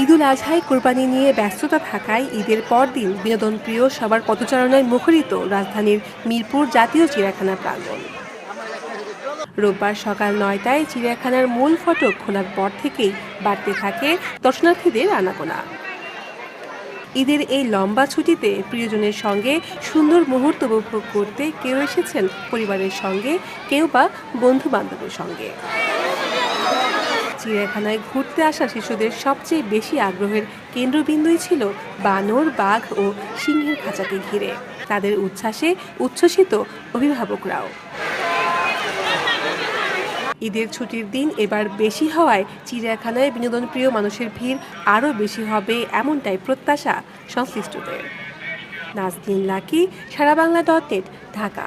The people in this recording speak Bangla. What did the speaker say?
ঈদুল আজহায় কোরবানি নিয়ে ব্যস্ততা থাকায় ঈদের পরদিন বিনোদন প্রিয় সবার পথচারণায় মুখরিত রাজধানীর মিরপুর জাতীয় চিড়িয়াখানা প্রাঙ্গণ। রোববার সকাল নয়টায় চিড়িয়াখানার মূল ফটক খোলার পর থেকেই বাড়তে থাকে দর্শনার্থীদের আনাগোনা। ঈদের এই লম্বা ছুটিতে প্রিয়জনের সঙ্গে সুন্দর মুহূর্ত উপভোগ করতে কেউ এসেছেন পরিবারের সঙ্গে, কেউ বা বন্ধু বান্ধবের সঙ্গে। চিড়িয়াখানায় ঘুরতে আসা শিশুদের সবচেয়ে বেশি আগ্রহের কেন্দ্রবিন্দুই ছিল বানর, বাঘ ও সিংহের খাঁচাকে ঘিরে। তাদের উচ্ছ্বাসে উচ্ছ্বসিত অভিভাবকরাও। ঈদের ছুটির দিন এবার বেশি হওয়ায় চিড়িয়াখানায় বিনোদনপ্রিয় মানুষের ভিড় আরও বেশি হবে এমনটাই প্রত্যাশা সংশ্লিষ্টদের। Nazneen Lucky Sara Bangla dot net, Dhaka.